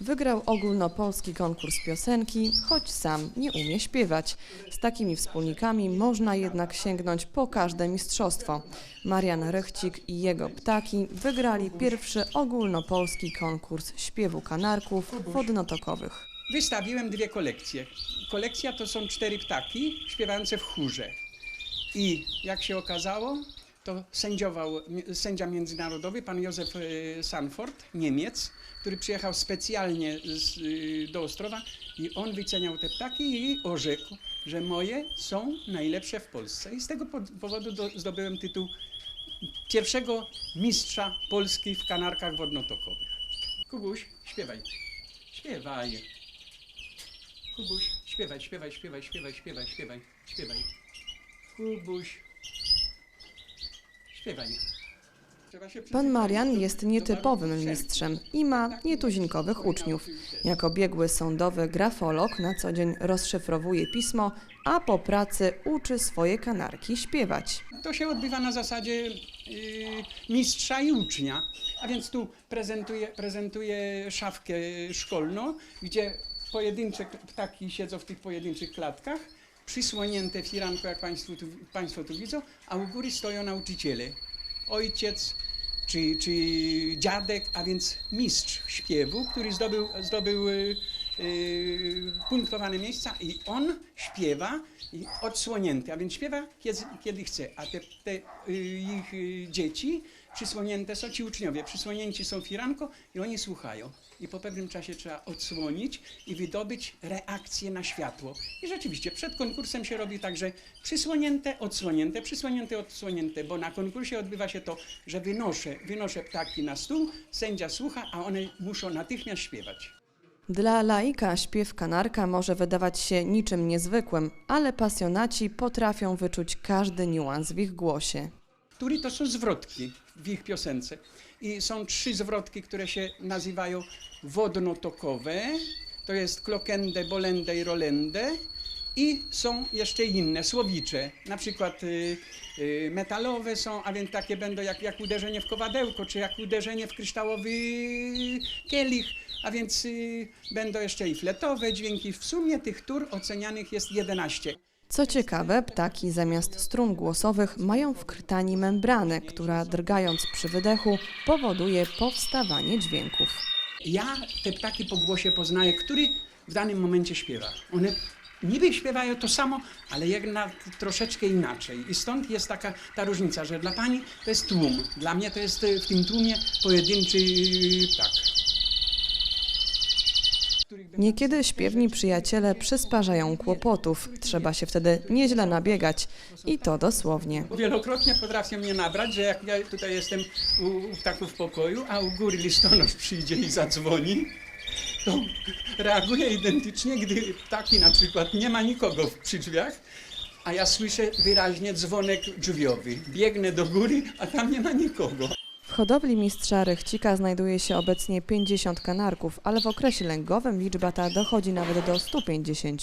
Wygrał ogólnopolski konkurs piosenki, choć sam nie umie śpiewać. Z takimi wspólnikami można jednak sięgnąć po każde mistrzostwo. Marian Rychcik i jego ptaki wygrali pierwszy ogólnopolski konkurs śpiewu kanarków wodnotokowych. Wystawiłem dwie kolekcje. Kolekcja to są cztery ptaki śpiewające w chórze. I jak się okazało, to sędziował sędzia międzynarodowy, pan Józef e, Sanford, Niemiec, który przyjechał specjalnie z, y, do Ostrowa i on wyceniał te ptaki i orzekł, że moje są najlepsze w Polsce. I z tego po- powodu do, zdobyłem tytuł pierwszego mistrza Polski w kanarkach wodnotokowych. Kubuś, śpiewaj. Śpiewaj. Kubuś, śpiewaj, śpiewaj, śpiewaj, śpiewaj, śpiewaj, śpiewaj, śpiewaj. Kubuś. Śpiewaj. Pan Marian jest nietypowym mistrzem i ma nietuzinkowych uczniów. Jako biegły sądowy grafolog na co dzień rozszyfrowuje pismo, a po pracy uczy swoje kanarki śpiewać. To się odbywa na zasadzie y, mistrza i ucznia. A więc tu prezentuję, prezentuję szafkę szkolną, gdzie pojedyncze ptaki siedzą w tych pojedynczych klatkach, przysłonięte firanką, jak państwo tu, państwo tu widzą, a u góry stoją nauczyciele. Ojciec czy, czy dziadek, a więc mistrz śpiewu, który zdobył, zdobył y, y, punktowane miejsca i on śpiewa i odsłonięty, a więc śpiewa kiedy, kiedy chce, a te, te y, ich dzieci przysłonięte są, ci uczniowie przysłonięci są firanką i oni słuchają. I po pewnym czasie trzeba odsłonić i wydobyć reakcję na światło. I rzeczywiście przed konkursem się robi tak, że przysłonięte, odsłonięte, przysłonięte, odsłonięte, bo na konkursie odbywa się to, że wynoszę, wynoszę ptaki na stół, sędzia słucha, a one muszą natychmiast śpiewać. Dla laika śpiew kanarka może wydawać się niczym niezwykłym, ale pasjonaci potrafią wyczuć każdy niuans w ich głosie. Tury to są zwrotki w ich piosence. I są trzy zwrotki, które się nazywają wodnotokowe. To jest klokendę, bolendę i rolendę. I są jeszcze inne, słowicze. Na przykład y, y, metalowe są, a więc takie będą jak, jak uderzenie w kowadełko, czy jak uderzenie w kryształowy kielich. A więc y, będą jeszcze i fletowe dźwięki. W sumie tych tur ocenianych jest 11. Co ciekawe, ptaki zamiast strun głosowych mają w krtani membranę, która drgając przy wydechu powoduje powstawanie dźwięków. Ja te ptaki po głosie poznaję, który w danym momencie śpiewa. One niby śpiewają to samo, ale jednak troszeczkę inaczej. I stąd jest taka ta różnica, że dla pani to jest tłum, dla mnie to jest y, w tym tłumie pojedynczy ptak. Niekiedy śpiewni przyjaciele przysparzają kłopotów. Trzeba się wtedy nieźle nabiegać i to dosłownie. Wielokrotnie potrafią mnie nabrać, że jak ja tutaj jestem u, ptaków w pokoju, a u góry listonosz przyjdzie i zadzwoni, to reaguję identycznie, gdy ptaki na przykład nie ma nikogo przy drzwiach, a ja słyszę wyraźnie dzwonek drzwiowy. Biegnę do góry, a tam nie ma nikogo. Hodowli mistrza Rychcika znajduje się obecnie 50 kanarków, ale w okresie lęgowym liczba ta dochodzi nawet do 150.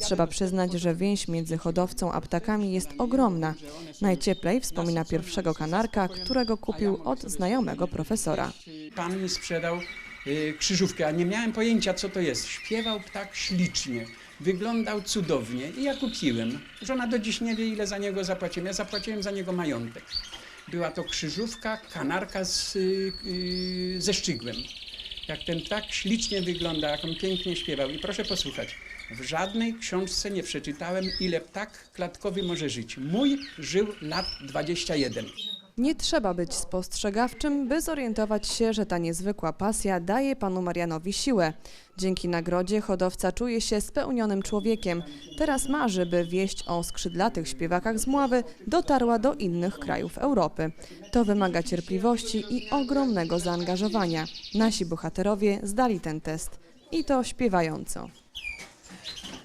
Trzeba przyznać, że więź między hodowcą a ptakami jest ogromna. Najcieplej wspomina pierwszego kanarka, którego kupił od znajomego profesora. Pan mi sprzedał y, krzyżówkę, a nie miałem pojęcia, co to jest. Śpiewał ptak ślicznie, wyglądał cudownie i ja kupiłem. Żona do dziś nie wie, ile za niego zapłaciłem. Ja zapłaciłem za niego majątek. Była to krzyżówka, kanarka z, y, y, ze szczygłem. Jak ten ptak ślicznie wygląda, jak on pięknie śpiewał. I proszę posłuchać, w żadnej książce nie przeczytałem, ile ptak klatkowy może żyć. Mój żył lat 21. Nie trzeba być spostrzegawczym, by zorientować się, że ta niezwykła pasja daje panu Marianowi siłę. Dzięki nagrodzie hodowca czuje się spełnionym człowiekiem. Teraz marzy, by wieść o skrzydlatych śpiewakach z Mławy dotarła do innych krajów Europy. To wymaga cierpliwości i ogromnego zaangażowania. Nasi bohaterowie zdali ten test. I to śpiewająco.